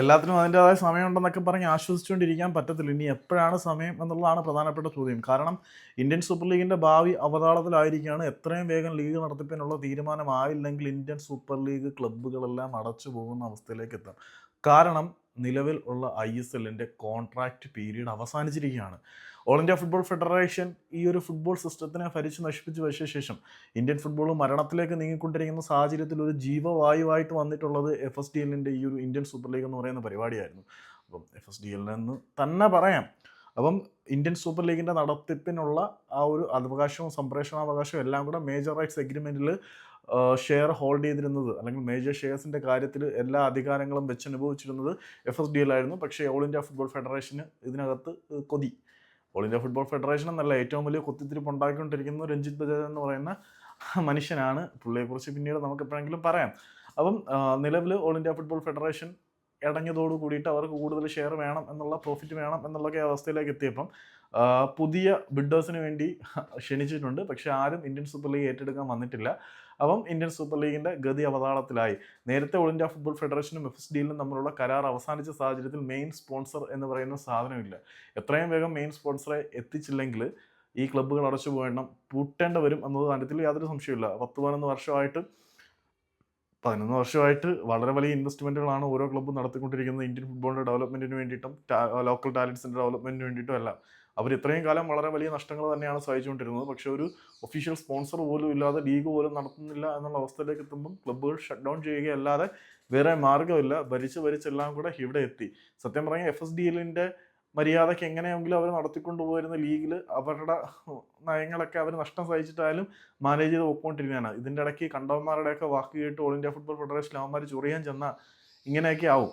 എല്ലാത്തിനും അതിന്റെതായ സമയമുണ്ടെന്നൊക്കെ പറഞ്ഞ് ആശ്വസിച്ചുകൊണ്ടിരിക്കാൻ പറ്റത്തില്ല. ഇനി എപ്പോഴാണ് സമയം എന്നുള്ളതാണ് പ്രധാനപ്പെട്ട ചോദ്യം. കാരണം ഇന്ത്യൻ സൂപ്പർ ലീഗിന്റെ ഭാവി അവതാളത്തിലായിരിക്കുകയാണ്. എത്രയും വേഗം ലീഗ് നടത്തിപ്പിനുള്ള തീരുമാനമായില്ലെങ്കിൽ ഇന്ത്യൻ സൂപ്പർ ലീഗ് ക്ലബ്ബുകളെല്ലാം അടച്ചു പോകുന്ന അവസ്ഥയിലേക്ക് എത്താം. കാരണം നിലവിൽ ഉള്ള ഐ എസ് എല്ലിന്റെ കോൺട്രാക്റ്റ് പീരീഡ് അവസാനിച്ചിരിക്കുകയാണ്. ഓൾ ഇന്ത്യ ഫുട്ബോൾ ഫെഡറേഷൻ ഈ ഒരു ഫുട്ബോൾ സിസ്റ്റത്തിനെ ഭരിച്ച് നശിപ്പിച്ച് വെച്ച ശേഷം ഇന്ത്യൻ ഫുട്ബോൾ മരണത്തിലേക്ക് നീങ്ങിക്കൊണ്ടിരിക്കുന്ന സാഹചര്യത്തിൽ ഒരു ജീവവായുവായിട്ട് വന്നിട്ടുള്ളത് എഫ് എസ് ഡി എല്ലിന്റെ ഈ ഒരു ഇന്ത്യൻ സൂപ്പർ ലീഗ് എന്ന് പറയുന്ന പരിപാടിയായിരുന്നു. അപ്പം എഫ് എസ് ഡി എല്ലിനെന്ന് തന്നെ പറയാം. അപ്പം ഇന്ത്യൻ സൂപ്പർ ലീഗിന്റെ നടത്തിപ്പിനുള്ള ആ ഒരു അവകാശവും സംപ്രേഷണാവകാശവും എല്ലാം കൂടെ മേജർ റൈറ്റ്സ് എഗ്രിമെന്റിൽ ഷെയർ ഹോൾഡ് ചെയ്തിരുന്നത് അല്ലെങ്കിൽ മേജർ ഷെയർസിന്റെ കാര്യത്തിൽ എല്ലാ അധികാരങ്ങളും വെച്ചനുഭവിച്ചിരുന്നത് എഫ് എസ് ഡി എൽ ആയിരുന്നു. പക്ഷേ ഓൾ ഇന്ത്യ ഫുട്ബോൾ ഫെഡറേഷന് ഇതിനകത്ത് കൊതി. ഓൾ ഇന്ത്യ ഫുട്ബോൾ ഫെഡറേഷൻ എന്നല്ല ഏറ്റവും വലിയ കുത്തിത്തിരിപ്പ് ഉണ്ടാക്കിക്കൊണ്ടിരിക്കുന്നത് രഞ്ജിത് ബജാജ് എന്ന് പറയുന്ന മനുഷ്യനാണ്. പുള്ളിയെക്കുറിച്ച് പിന്നീട് നമുക്ക് എപ്പോഴെങ്കിലും പറയാം. അപ്പം നിലവിൽ ഓൾ ഇന്ത്യ ഫുട്ബോൾ ഫെഡറേഷൻ ഇടഞ്ഞതോട് കൂടിയിട്ട് അവർക്ക് കൂടുതൽ ഷെയർ വേണം എന്നുള്ള പ്രോഫിറ്റ് വേണം എന്നുള്ളൊക്കെ അവസ്ഥയിലേക്ക് എത്തിയപ്പം പുതിയ ബിഡേഴ്സിന് വേണ്ടി ക്ഷണിച്ചിട്ടുണ്ട്. പക്ഷെ ആരും ഇന്ത്യൻ സൂപ്പർ ലീഗ് ഏറ്റെടുക്കാൻ വന്നിട്ടില്ല. അപ്പം ഇന്ത്യൻ സൂപ്പർ ലീഗിന്റെ ഗതി അവതാളത്തിലായി. നേരത്തെ ഓൾ ഇന്ത്യ ഫുട്ബോൾ ഫെഡറേഷനും എഫ് എസ് ഡിയിലും തമ്മിലുള്ള കരാർ അവസാനിച്ച സാഹചര്യത്തിൽ മെയിൻ സ്പോൺസർ എന്ന് പറയുന്ന സാധനമില്ല. എത്രയും വേഗം മെയിൻ സ്പോൺസറെ എത്തിച്ചില്ലെങ്കിൽ ഈ ക്ലബ്ബുകൾ അടച്ചു പോകണം പൂട്ടേണ്ട വരും എന്നത് കാര്യത്തിൽ യാതൊരു സംശയമില്ല പത്ത് പതിനൊന്ന് വർഷമായിട്ട് പതിനൊന്ന് വർഷമായിട്ട് വളരെ വലിയ ഇൻവെസ്റ്റ്മെന്റുകളാണ് ഓരോ ക്ലബ്ബും നടത്തിക്കൊണ്ടിരിക്കുന്നത്. ഇന്ത്യൻ ഫുട്ബോളിന്റെ ഡെവലപ്മെന്റിന് വേണ്ടിയിട്ടും ലോക്കൽ ടാലൻസിന്റെ ഡെവലപ്മെന്റിന് വേണ്ടിയിട്ടും എല്ലാം. അവർ ഇത്രയും കാലം വളരെ വലിയ നഷ്ടങ്ങൾ തന്നെയാണ് സഹിച്ചുകൊണ്ടിരുന്നത്. പക്ഷേ ഒരു ഒഫീഷ്യൽ സ്പോൺസർ പോലും ഇല്ലാതെ ലീഗ് പോലും നടത്തുന്നില്ല എന്നുള്ള അവസ്ഥയിലേക്ക് എത്തുമ്പം ക്ലബ്ബുകൾ ഷട്ട് ഡൗൺ ചെയ്യുകയല്ലാതെ വേറെ മാർഗമില്ല. ഭരിച്ച് ഭരിച്ചെല്ലാം കൂടെ ഇവിടെ എത്തി. സത്യം പറഞ്ഞാൽ എഫ് എസ് ഡി എല്ലിന്റെ മര്യാദയ്ക്ക് എങ്ങനെയെങ്കിലും അവർ നടത്തിക്കൊണ്ടു പോയിരുന്ന ലീഗിൽ അവരുടെ നയങ്ങളൊക്കെ അവർ നഷ്ടം സഹിച്ചിട്ടായാലും മാനേജ് ചെയ്ത് പോയിക്കൊണ്ടിരിക്കുകയാണ്. ഇതിന്റെ ഇടയ്ക്ക് കണ്ടവന്മാരുടെയൊക്കെ വാക്ക് കേട്ട് ഓൾ ഇന്ത്യ ഫുട്ബോൾ ഫെഡറേഷൻ അവന്മാർ ചൊറിയാൻ ചെന്നാൽ ഇങ്ങനെയൊക്കെ ആവും.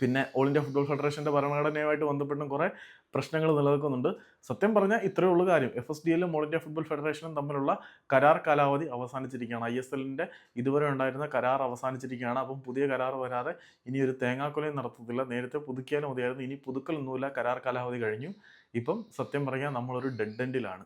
പിന്നെ ഓൾ ഇന്ത്യ ഫുട്ബോൾ ഫെഡറേഷന്റെ ഭരണഘടനയുമായിട്ട് ബന്ധപ്പെട്ടും കുറേ പ്രശ്നങ്ങൾ നിലനിൽക്കുന്നുണ്ട്. സത്യം പറഞ്ഞാൽ ഇത്രയേ ഉള്ളൂ കാര്യം. എഫ് എസ് ഡി എല്ലും ഓൾ ഇന്ത്യ ഫുട്ബോൾ ഫെഡറേഷനും തമ്മിലുള്ള കരാർ കാലാവധി അവസാനിച്ചിരിക്കുകയാണ്. ഐ എസ് എല്ലിന്റെ ഇതുവരെ ഉണ്ടായിരുന്ന കരാർ അവസാനിച്ചിരിക്കുകയാണ്. അപ്പം പുതിയ കരാർ വരാതെ ഇനി ഒരു തേങ്ങാക്കൊലയും നടത്തത്തില്ല. നേരത്തെ പുതുക്കിയാലും മതിയായിരുന്നു. ഇനി പുതുക്കലൊന്നുമില്ല. കരാർ കാലാവധി കഴിഞ്ഞു. ഇപ്പം സത്യം പറഞ്ഞാൽ നമ്മളൊരു ഡെഡ് എൻഡിലാണ്